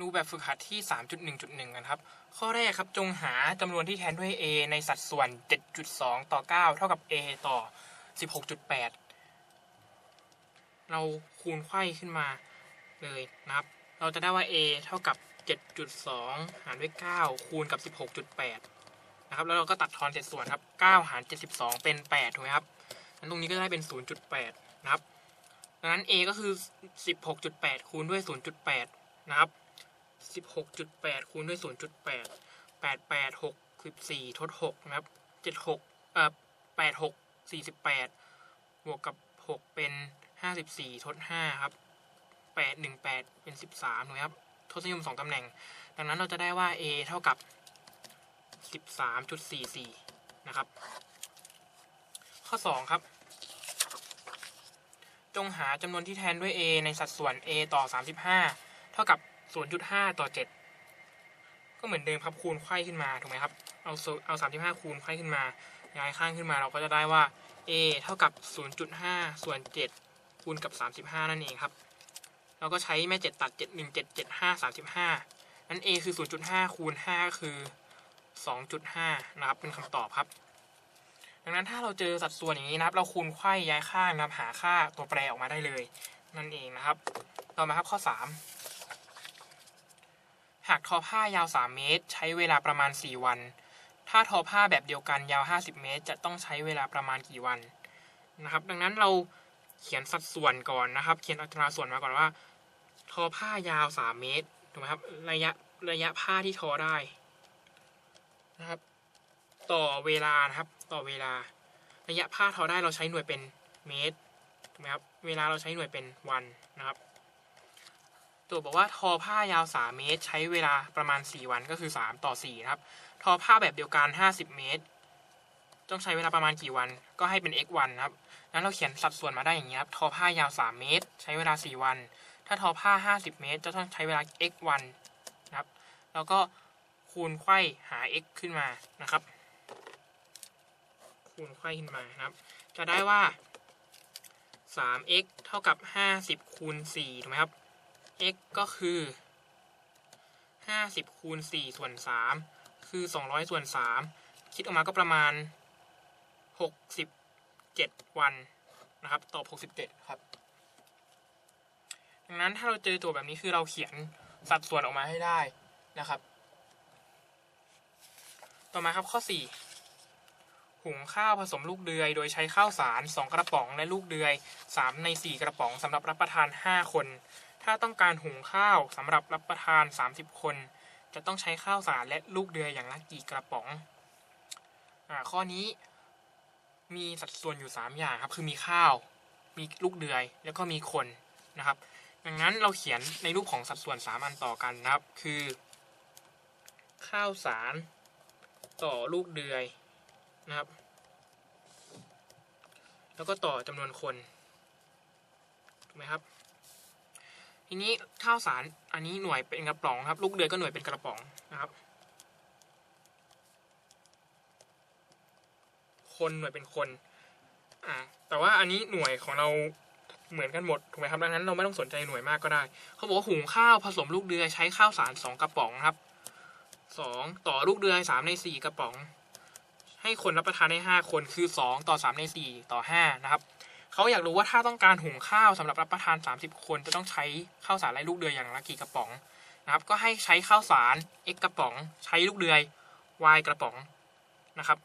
ดูแบบฝึกหัดที่ 3.1.1 กันครับ ข้อแรกครับจงหาจำนวนที่แทนด้วย a ในสัดส่วน 7.2 ต่อ 9 เท่ากับ a ต่อ 16.8 เราคูณไขว้ขึ้นมาเลยนะครับ เราจะได้ว่า a เท่ากับ 7.2 หารด้วย 9 คูณกับ 16.8 นะครับ แล้วเราก็ตัดทอนเศษส่วนครับ 9 หาร 72 เป็น 8 ถูกไหมครับนั้นตรงนี้ก็ได้เป็น 0.8 นะครับ ดังนั้น a ก็คือ 16.8 คูณด้วย 0.8 นะครับ 16.8คูณด้วย0.8 88 64ทด6นะครับ76เอ่อ86 48บวกกับ6เป็น54ทด5ครับ818เป็น13ถูกไหมครับทศนิยม2ตำแหน่ง ดังนั้นเราจะได้ว่า a เท่ากับ13.44นะครับ ข้อ2ครับจงหาจำนวนที่แทนด้วย a ในสัดส่วน a ต่อ 35 เท่ากับ 0.5ต่อ7ก็เหมือนเดิมครับคูณไขว้ขึ้นมาถูกไหมครับ เอาเอา35คูณไขว้ขึ้นมา ย้ายข้างขึ้นมาเราก็จะได้ว่า a เท่ากับ0.5ส่วน7คูณกับ35นั่นเองครับ เราก็ใช้แม่7ตัด7 1 7 7 5 35นั้น a คือ0.5คูณ5ก็คือ2.5นะครับเป็นคำตอบครับดังนั้นถ้าเราเจอสัดส่วนอย่างนี้นะครับ เราคูณไขว้ย้ายข้างนะครับหาค่าตัวแปรออกมาได้เลย นั่นเองนะครับ ต่อมาครับข้อ 3 หากทอผ้ายาว 3 เมตร ใช้เวลาประมาณ 4 วัน ถ้าทอผ้าแบบเดียวกันยาว 50 เมตร จะต้องใช้เวลาประมาณกี่วันนะครับ ดังนั้นเราเขียนสัดส่วนก่อนนะครับ เขียนอัตราส่วนมาก่อนว่า ทอผ้ายาว 3 เมตรถูกไหมครับระยะระยะผ้าที่ทอได้นะครับ ต่อเวลานะครับ ต่อเวลา ระยะผ้าทอได้เราใช้หน่วยเป็นเมตรถูกไหมครับเวลาเราใช้หน่วยเป็นวันนะครับ ตัวบอกว่าทอผ้ายาว 3 เมตร ใช้เวลาประมาณ 4 วันก็คือ 3 ต่อ4นะครับ ทอผ้าแบบเดียวกัน 50 เมตร ต้องใช้เวลาประมาณกี่วัน ก็ให้เป็น x วันครับนั้นเราเขียนสัดส่วนมาได้อย่างนี้ครับ ทอผ้ายาว 3 เมตร ใช้เวลา 4 วัน ถ้าทอผ้า 50 เมตร จะต้องใช้เวลา x วันนะครับ แล้วก็คูณไขว้หา x ขึ้นมานะครับ คูณไขว้ขึ้นมานะครับ จะได้ว่า 3x เท่ากับ 50คูณ4ถูกไหมครับ x ก็คือ50คูณ4ส่วน3คือ200ส่วน3คิดออกมาก็ประมาณ67วันนะครับ ตอบ67ครับ ดังนั้นถ้าเราเจอตัวแบบนี้คือเราเขียนสัดส่วนออกมาให้ได้นะครับ ต่อมาครับข้อ4หุงข้าวผสมลูกเดือย โดยใช้ข้าวสาร 2 กระป๋องและลูกเดือย 3 ใน 4 กระป๋องสำหรับรับประทาน 5 คน ถ้าต้องการหุงข้าวสำหรับรับประทาน 30 คน จะต้องใช้ข้าวสารและลูกเดือยอย่างละกี่กระป๋องอ่าข้อนี้มีสัดส่วนอยู่ 3 อย่างครับ คือมีข้าว มีลูกเดือย แล้วก็มีคนนะครับดังนั้นเราเขียนในรูปของสัดส่วน 3 อันต่อกันนะครับ คือ ข้าวสารต่อลูกเดือยนะครับ แล้วก็ต่อจำนวนคน ถูกไหมครับ ทีนี้ข้าวสารอันนี้หน่วยเป็นกระป๋องครับ ลูกเดือยก็หน่วยเป็นกระป๋องนะครับ คนหน่วยเป็นคน อ่า แต่ว่าอันนี้หน่วยของเราเหมือนกันหมดถูกไหมครับดังนั้นเราไม่ต้องสนใจหน่วยมากก็ได้ เขาบอกว่าหุงข้าวผสมลูกเดือยใช้ข้าวสารสองกระป๋องครับสองต่อลูกเดือยสามในสี่กระป๋อง ให้คนรับประทานได้ห้าคนคือสองต่อสามในสี่ต่อห้านะครับ เขาอยากรู้ว่าถ้าต้องการหุงข้าวสำหรับรับประทาน 30 คนจะต้องใช้ข้าวสารและลูกเดือยอย่างละกี่กระป๋องนะครับ ก็ให้ใช้ข้าวสาร x กระป๋อง ใช้ลูกเดือย y กระป๋องนะครับ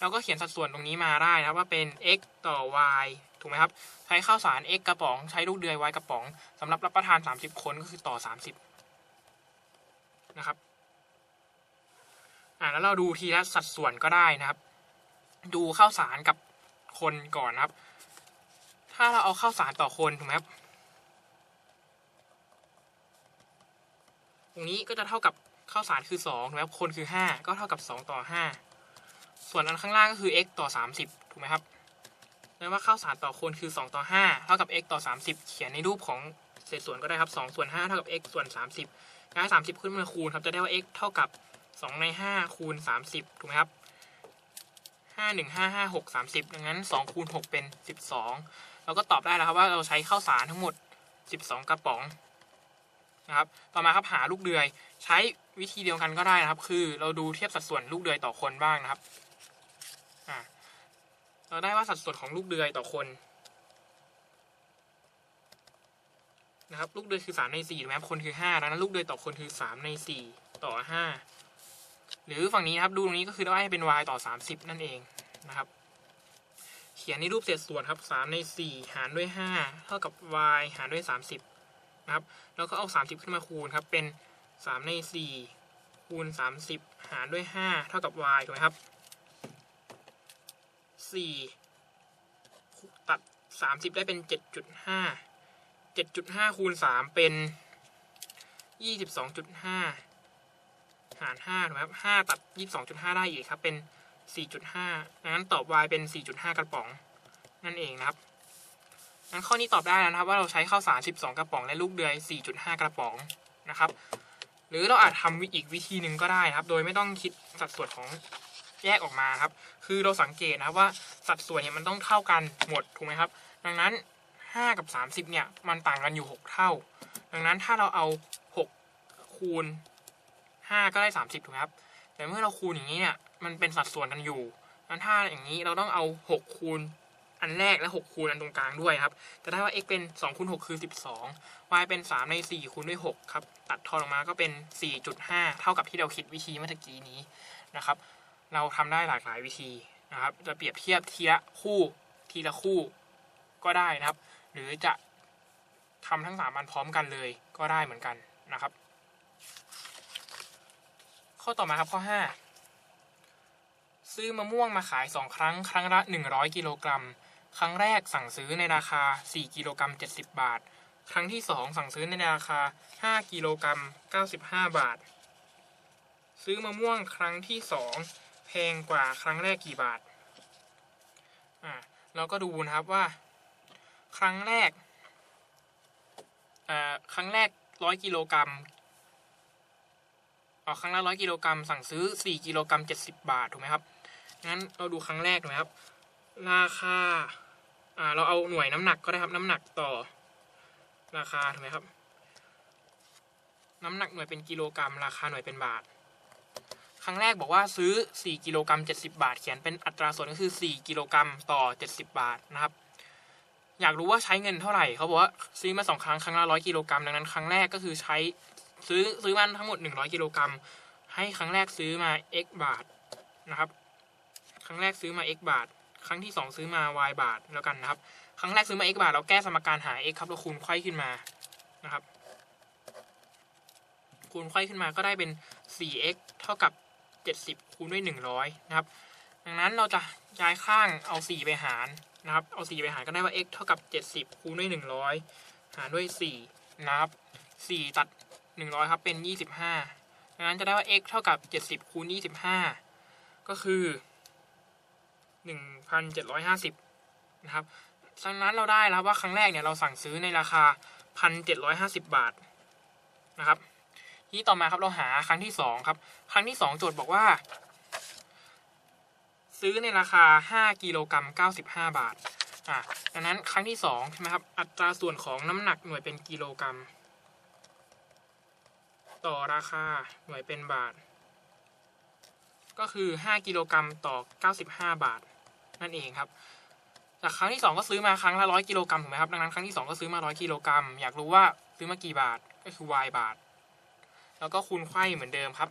เราก็เขียนสัดส่วนตรงนี้มาได้นะครับว่าเป็น x ต่อ y ถูกไหมครับ ใช้ข้าวสาร x กระป๋อง ใช้ลูกเดือย y กระป๋องสำหรับรับประทาน 30 คนก็คือต่อ 30 นะครับอ่าแล้วเราดูทีละสัดส่วนก็ได้นะครับ ดูข้าวสารกับ คนก่อนนะครับ ถ้าเราเอาข้าวสารต่อคนถูกไหมครับ ตรงนี้ก็จะเท่ากับข้าวสารคือ2ถูกไหมครับคนคือ 5 ก็เท่ากับ 2 ต่อ 5 ส่วนอันข้างล่างก็คือ x ต่อ 30 ถูกไหมครับแปลว่าข้าวสารต่อคนคือ 2 ต่อ 5 เท่ากับ x ต่อ 30 เขียนในรูปของเศษส่วนก็ได้ครับ2ส่วน5เท่ากับ x ส่วน 30ย้าย30 ขึ้นมาคูณครับ จะได้ว่า x เท่ากับ 2 ใน 5 คูณ 30 ถูกไหมครับ ห้าหนึ่งห้าห้าหกสามสิบดังนั้นสองคูณหกเป็นสิบสองเราก็ตอบได้แล้วครับว่าเราใช้ข้าวสารทั้งหมดสิบสองกระป๋องนะครับ ต่อมาครับหาลูกเดือย ใช้วิธีเดียวกันก็ได้นะครับ คือเราดูเทียบสัดส่วนลูกเดือยต่อคนบ้างนะครับอ่าเราได้ว่าสัดส่วนของลูกเดือยต่อคนนะครับ ลูกเดือยคือสามในสี่ถูกไหมครับคนคือห้าดังนั้นลูกเดือยต่อคนคือสามในสี่ต่อห้า หรือฝั่งนี้ครับดูตรงนี้ก็คือได้เป็น y ต่อสามสิบนั่นเองนะครับ เขียนในรูปเศษส่วนครับสามในสี่หารด้วยห้าเท่ากับ y หารด้วยสามสิบนะครับ แล้วก็เอาสามสิบขึ้นมาคูณครับ เป็นสามในสี่คูณสามสิบหารด้วยห้าเท่ากับ y ถูกไหมครับสี่ตัดสามสิบได้เป็นเจ็ดจุดห้าเจ็ดจุดห้าคูณสามเป็นยี่สิบสองจุด หารห้าถูกไหมครับห้าตัดยี่สิบสองจุดห้าได้อีกครับ เป็น 4.5ดังนั้นตอบ y เป็น 4.5 กระป๋อง นั่นเองนะครับงั้นข้อนี้ตอบได้แล้วนะครับ ว่าเราใช้ข้าวสาร 12 กระป๋องและลูกเดือย 4.5 กระป๋องนะครับ หรือเราอาจทำอีกวิธีหนึ่งก็ได้นะครับ โดยไม่ต้องคิดสัดส่วนของแยกออกมาครับ คือเราสังเกตนะครับว่าสัดส่วนเนี่ยมันต้องเท่ากันหมดถูกไหมครับ ดังนั้น 5 กับ 30 เนี่ยมันต่างกันอยู่ 6 เท่า ดังนั้นถ้าเราเอา 6 คูณ 5 ก็ได้ 30 ถูกไหมครับ แต่เมื่อเราคูณอย่างนี้เนี่ย มันเป็นสัดส่วนกันอยู่งั้นถ้าอย่างนี้เราต้องเอา 6 คูณอันแรกและ 6 คูณอันตรงกลางด้วยครับ จะได้ว่า x เป็น2คูณ6คือ 12 y เป็น 3 ใน 4 คูณด้วย 6 ครับ ตัดทอนออกมาก็เป็น 4.5 เท่ากับที่เราคิดวิธีเมื่อกี้นี้นะครับ เราทำได้หลากหลายวิธีนะครับ จะเปรียบเทียบทีละคู่ทีละคู่ก็ได้นะครับ หรือจะทำทั้งสามอันพร้อมกันเลยก็ได้เหมือนกันนะครับ ข้อต่อมาครับข้อ5ซื้อมะม่วงมาขาย2ครั้ง ครั้งละ100กิโลกรัม ครั้งแรกสั่งซื้อในราคา4กิโลกรัม70บาท ครั้งที่2สั่งซื้อในราคา5กิโลกรัม95บาท ซื้อมะม่วงครั้งที่2แพงกว่าครั้งแรกกี่บาท อ่าเราก็ดูนะครับว่า ครั้งแรกอ่าครั้งแรก100กิโลกรัม ออกครั้งละร้อยกิโลกรัมสั่งซื้อสี่กิโลกรัมเจ็ดสิบบาทถูกไหมครับงั้นเราดูครั้งแรกถูกไหมครับ ราคาอ่าเราเอาหน่วยน้ำหนักก็ได้ครับน้ำหนักต่อ ราคาถูกไหมครับ น้ำหนักหน่วยเป็นกิโลกรัม ราคาหน่วยเป็นบาท ครั้งแรกบอกว่าซื้อ 4 กิโลกรัม 70 บาท เขียนเป็นอัตราส่วนก็คือ 4 กิโลกรัมต่อ 70 บาทนะครับอยากรู้ว่าใช้เงินเท่าไหร่เขาบอกว่าซื้อมาสองครั้งครั้งละร้อยกิโลกรัมดังนั้นครั้งแรกก็คือใช้ ซื้อซื้อมันทั้งหมด 100 กิโลกรัม ให้ครั้งแรกซื้อมา x บาทนะครับ ครั้งแรกซื้อมา x บาท ครั้งที่ 2 ซื้อมา y บาทแล้วกันนะครับ ครั้งแรกซื้อมา x บาท เราแก้สมการหา x ครับเราคูณไขว้ขึ้นมานะครับ คูณไขว้ขึ้นมาก็ได้เป็น 4x เท่ากับ 70 คูณด้วย 100 นะครับ ดังนั้นเราจะย้ายข้างเอา 4 ไปหารนะครับ เอา 4 ไปหารก็ได้ว่า x เท่ากับ 70 คูณด้วย 100 หารด้วย 4 นะครับ 4 ตัด 100ครับเป็น 25ดังนั้นจะได้ว่า x เท่ากับ 70คูณ25 ก็คือ 1,750 นะครับดังนั้นเราได้แล้วว่าครั้งแรกเนี่ยเราสั่งซื้อในราคา 1,750 บาทนะครับทีนี้ต่อมาครับเราหาครั้งที่2ครับ ครั้งที่ 2 โจทย์บอกว่า ซื้อในราคา 5กิโลกรัม95 บาทอะดังนั้นครั้งที่2ใช่ไหมครับ อัตราส่วนของน้ำหนักหน่วยเป็นกิโลกรัม ต่อราคาหน่วยเป็นบาท ก็คือ 5 กิโลกรัมต่อ 95 บาท นั่นเองครับจากครั้งที่ 2 ก็ซื้อมาครั้งละ 100 กิโลกรัมถูกไหมครับ ดังนั้นครั้งที่ 2 ก็ซื้อมา 100 กิโลกรัม อยากรู้ว่าซื้อมากี่บาท ก็คือ y บาท แล้วก็คูณไขว้เหมือนเดิมครับ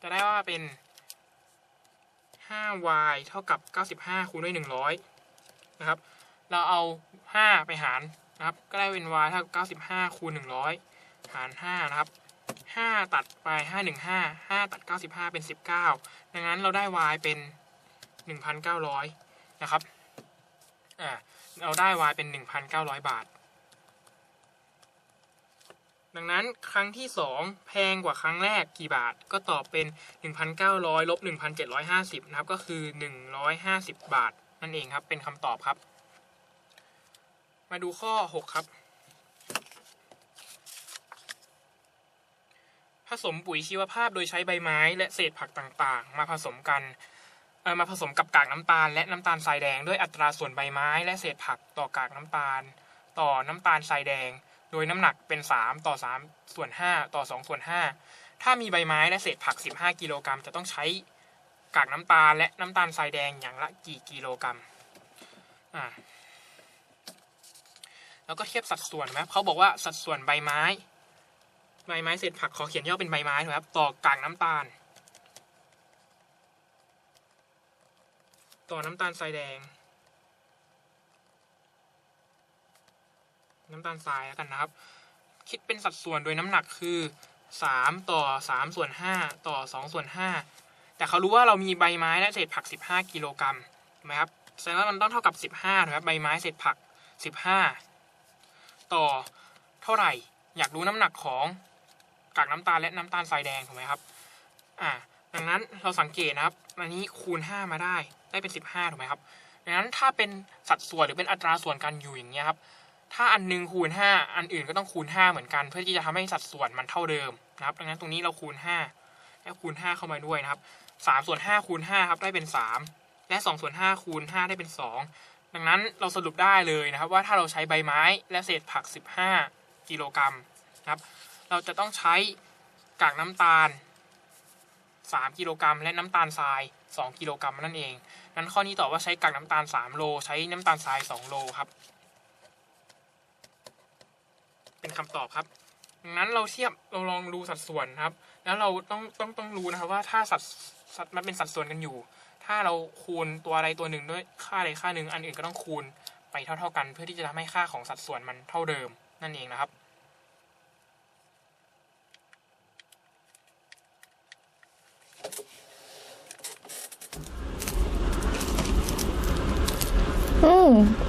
จะได้ว่าเป็น 5y เท่ากับ 95 คูณด้วย 100 นะครับ เราเอา 5 ไปหารนะครับ ก็ได้เป็น y เท่ากับ 95 คูณ 100 หาร5นะครับ5ตัดไป515 5ตัด95เป็น19ดังนั้นเราได้ y เป็น1,900นะครับอ่าเราได้ y เป็น1,900บาท ดังนั้นครั้งที่2แพงกว่าครั้งแรกกี่บาทก็ตอบเป็น1,900ลบ1,750นะครับก็คือ150บาทนั่นเองครับเป็นคำตอบครับ มาดูข้อ6ครับ สมปุ๋ยชีวภาพโดยใช้ใบไม้และเศษผักต่างๆ มาผสมกันมาผสมกับกากน้ำตาล และน้ำตาลทรายแดงด้วยอัตราส่วนใบไม้และเศษผักต่อกากน้ำตาล ต่อน้ำตาลทรายแดง โดยน้ำหนักเป็น 3 ต่อ 3 ส่วน 5 ต่อ 2 ส่วน 5 ถ้ามีใบไม้และเศษผัก 15 กิโลกรัมจะต้องใช้กากน้ำตาลและน้ำตาลทรายแดงอย่างละกี่กิโลกรัมอ่าแล้วก็เทียบสัดส่วนนะครับเขาบอกว่าสัดส่วนใบไม้ ใบไม้เศษผักขอเขียนย่อเป็นใบไม้นะครับ ต่อกากน้ำตาล ต่อน้ำตาลทรายแดง น้ำตาลทรายแล้วกันนะครับ คิดเป็นสัดส่วนโดยน้ำหนักคือ 3 ต่อ 3 ส่วน 5 ต่อ 2 ส่วน 5 แต่เขารู้ว่าเรามีใบไม้และเศษผัก 15 กิโลกรัมถูกไหมครับแสดงว่ามันต้องเท่ากับ 15นะครับใบไม้เศษผัก 15 ต่อเท่าไหร่ อยากรู้น้ำหนักของ กากน้ำตาลและน้ำตาลทรายแดงถูกไหมครับ อ่า ดังนั้นเราสังเกตนะครับ อันนี้คูณ 5 มาได้ ได้เป็น 15ถูกไหมครับ ดังนั้นถ้าเป็นสัดส่วนหรือเป็นอัตราส่วนการอยู่อย่างเงี้ยครับ ถ้าอันหนึงคูณ 5 อันอื่นก็ต้องคูณ 5 เหมือนกัน เพื่อที่จะทำให้สัดส่วนมันเท่าเดิมนะครับ ดังนั้นตรงนี้เราคูณ 5 แล้วคูณ 5 เข้ามาด้วยนะครับ3ส่วน5คูณ5ครับได้เป็น 3 และ2ส่วน5คูณ5ได้เป็น 2 ดังนั้นเราสรุปได้เลยนะครับ ว่าถ้าเราใช้ใบไม้และเศษผัก 15 กิโลกรัมนะครับ เราจะต้องใช้กากน้ำตาล 3 กิโลกรัมและน้ำตาลทราย 2 กิโลกรัมนั่นเอง นั้นข้อนี้ตอบว่าใช้กากน้ำตาล 3 โล ใช้น้ำตาลทราย 2 โลครับ เป็นคำตอบครับดังนั้นเราเทียบเราลองดูสัดส่วนครับ แล้วเราต้องต้องต้องรู้นะครับว่าถ้าสัดสัดมันเป็นสัดส่วนกันอยู่ ถ้าเราคูณตัวอะไรตัวหนึ่งด้วยค่าใดค่าหนึ่งอันอื่นก็ต้องคูณไปเท่า ๆกัน เพื่อที่จะทำให้ค่าของสัดส่วนมันเท่าเดิมนั่นเองนะครับ อืม